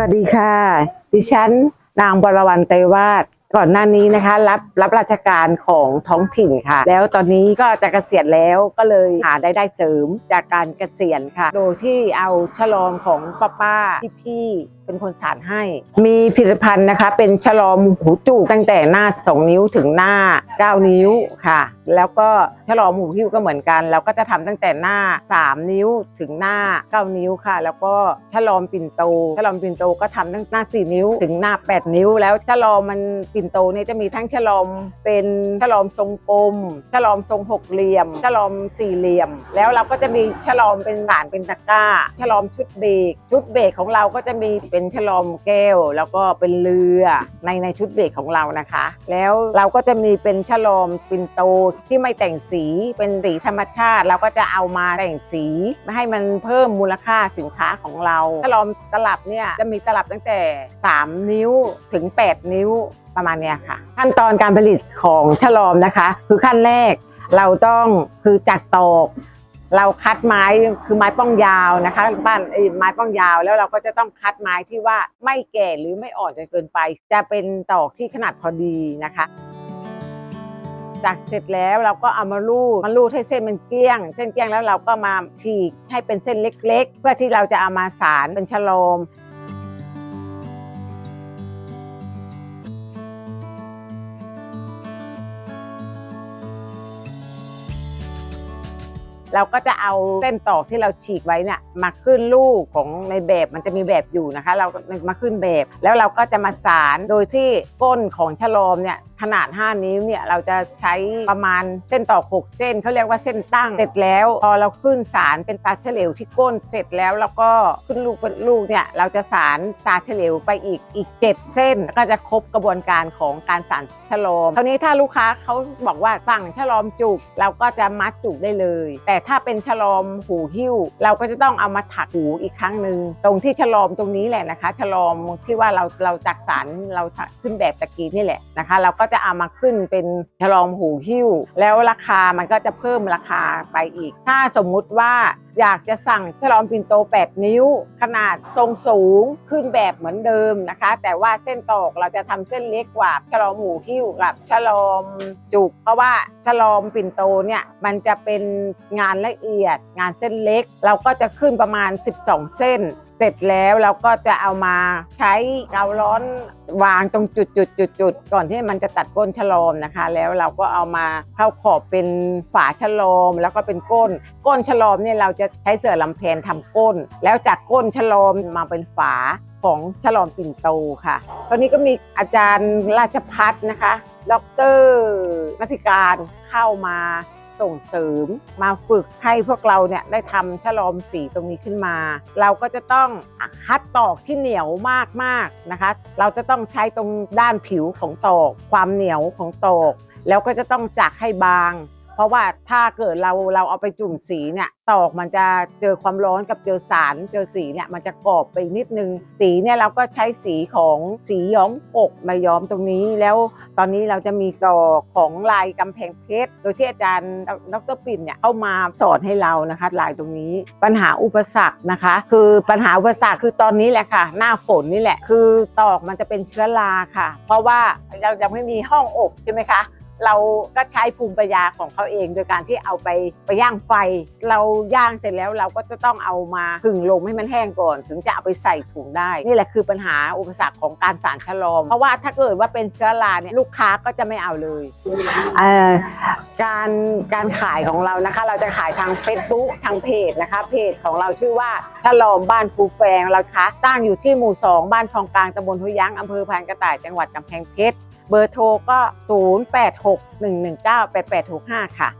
วัสดีค่ะ ดิฉันนางบรวรรณเตวาดก่อนหน้านี้นะคะ รับรับราชการของท้องถิ่นค่ะ แล้วตอนนี้ก็จะเกษียณแล้วก็เลยหาได้ได้เสริมจากการเกษียณค่ะ โดยที่เอาฉลองของป้าป้าพี่พี่ เป็นคนสานให้ มีผลิตภัณฑ์นะคะ เป็นฉลอมหูจุกตั้งแต่หน้า 2 นิ้วถึงหน้า 9 นิ้วค่ะ แล้วก็ฉลอมหูหิ้วก็เหมือนกัน เราก็จะทำตั้งแต่หน้า 3 นิ้วถึงหน้า 9 นิ้วค่ะ แล้วก็ฉลอมปิ่นโตฉลอมปิ่นโตก็ทำตั้งหน้า 4 นิ้วถึงหน้า 8 นิ้ว แล้วฉลอมมันปิ่นโตเนี่ยจะมีทั้งฉลอมเป็นฉลอมทรงกลมฉลอมทรงหกเหลี่ยมฉลอมสี่เหลี่ยม แล้วเราก็จะมีฉลอมเป็นฐานเป็นตะกร้าฉลอมชุดเบรกชุดเบรกของเราก็จะมีเป็น็นฉลอมแก้ว แล้วก็เป็นเรือในในชุดเบรกของเรานะคะ แล้วเราก็จะมีเป็นฉลอมปินโตที่ไม่แต่งสีเป็นสีธรรมชาติ เราก็จะเอามาแต่งสีมาให้มันเพิ่มมูลค่าสินค้าของเราฉลอมตลับเนี่ยจะมีตลับตั้งแต่ 3 นิ้วถึง 8 นิ้วประมาณเนี้ยค่ะ ขั้นตอนการผลิตของฉลอมนะคะ คือขั้นแรกเราต้องคือจากตอก เราคัดไม้คือไม้ป้องยาวนะคะ บ้านไม้ป้องยาวแล้วเราก็จะต้องคัดไม้ที่ว่าไม่แก่หรือไม่อ่อนจนเกินไป จะเป็นตอกที่ขนาดพอดีนะคะจากเสร็จแล้วเราก็เอามาลูดมาลูดให้เส้นมันเกลี้ยง เส้นเกลี้ยงแล้วเราก็มาฉีกให้เป็นเส้นเล็ก ๆ เพื่อที่เราจะเอามาสารเป็นฉลอม เราก็จะเอาเส้นตอกที่เราฉีกไว้เนี่ยมาขึ้นลูกของในแบบมันจะมีแบบอยู่นะคะ เรามาขึ้นแบบ แล้วเราก็จะมาสารโดยที่ก้นของฉลอมเนี่ย ขนาด 5 นิ้วเนี่ยเราจะใช้ประมาณเส้นตอก6เส้นเขาเรียกว่าเส้นตั้งเสร็จแล้ว พอเราขึ้นสารเป็นตาเฉลียวที่ก้นเสร็จแล้วเราก็ขึ้นลูกเป็นลูกเนี่ยเราจะสารตาเฉลียวไปอีกอีก 7 เส้น ก็จะครบกระบวนการของการสารฉลอมคราวนี้ถ้าลูกค้าเขาบอกว่าสั่งฉลอมจุกเราก็จะมัดจุกได้เลย แต่ถ้าเป็นฉลอมหูหิ้ว เราก็จะต้องเอามาถักหูอีกครั้งหนึ่งตรงที่ฉลอมตรงนี้แหละนะคะฉลอมที่ว่าเราเราจักสารเราขึ้นแบบตะกี้นี่แหละนะคะ เราก็จะเอามาขึ้นเป็นฉลอมหูหิ้ว แล้วราคามันก็จะเพิ่มราคาไปอีก ถ้าสมมุติว่าอยากจะสั่งฉลอมปิ่นโต 8 นิ้ว ขนาดทรงสูงขึ้นแบบเหมือนเดิมนะคะ แต่ว่าเส้นตอกเราจะทำเส้นเล็กกว่าฉลอมหูหิ้วกับฉลอมจุก เพราะว่าฉลอมปิ่นโตเนี่ยมันจะเป็นงานละเอียดงานเส้นเล็ก เราก็จะขึ้นประมาณ 12 เส้น เสร็จแล้วเราก็จะเอามาใช้เการ้อนวางตรงจุดจุดจุดจุดก่อนที่มันจะตัดก้นฉลอมนะคะ แล้วเราก็เอามาเข้าขอบเป็นฝาฉลอมแล้วก็เป็นก้น ก้นฉลอมเนี่ยเราจะใช้เสื่อลำเพนทำก้น แล้วจากก้นฉลอมมาเป็นฝาของฉลอมปิ่นโตค่ะ ตอนนี้ก็มีอาจารย์ราชพัฒนะคะ ดรนักการเข้ามา ส่งเสริม มาฝึกให้พวกเราเนี่ยได้ทำฉลอมสีตรงนี้ขึ้นมา เราก็จะต้องคัดตอกที่เหนียวมากๆนะคะ เราจะต้องใช้ตรงด้านผิวของตอก ความเหนียวของตอก แล้วก็จะต้องจักให้บาง ราะว่าถ้าเกิดเราเราเอาไปจุ่มสีเนี่ยตอกมันจะเจอความร้อนกับเจอสารเจอสีเนี่ยมันจะกรอบไปนิดนึง สีเนี่ยเราก็ใช้สีของสีย้อมปกมาย้อมตรงนี้ แล้วตอนนี้เราจะมีต่อของลายกำแพงเพชรโดยที่อาจารย์ดรปิ่นเนี่ยเข้ามาสอนให้เรานะคะลายตรงนี้ปัญหาอุปสรรคนะคะ คือปัญหาอุปสรรคคือตอนนี้แหละค่ะ หน้าฝนนี่แหละคือตอกมันจะเป็นเชื้อราค่ะ เพราะว่าเรายังไม่มีห้องอบใช่ไหมคะ เราก็ใช้ภูมิปัญญาของเขาเอง โดยการที่เอาไปไปย่างไฟ เราย่างเสร็จแล้วเราก็จะต้องเอามาผึ่งลมให้มันแห้งก่อน ถึงจะเอาไปใส่ถุงได้ นี่แหละคือปัญหาอุปสรรคของการสารฉลอม เพราะว่าถ้าเกิดว่าเป็นเชื้อราเนี่ยลูกค้าก็จะไม่เอาเลยเอ่อการการขายของเรานะคะ เราจะขายทาง Facebook ทางเพจนะคะ เพจของเราชื่อว่าฉลอมบ้านปูแฟงเราคะตั้งอยู่ที่หมู่ 2 บ้านคลองกลางตำบลห้วยยั้งอำเภอพานกระต่ายจังหวัดกำแพงเพชร เบอร์โทรก็ 0861198865 ค่ะ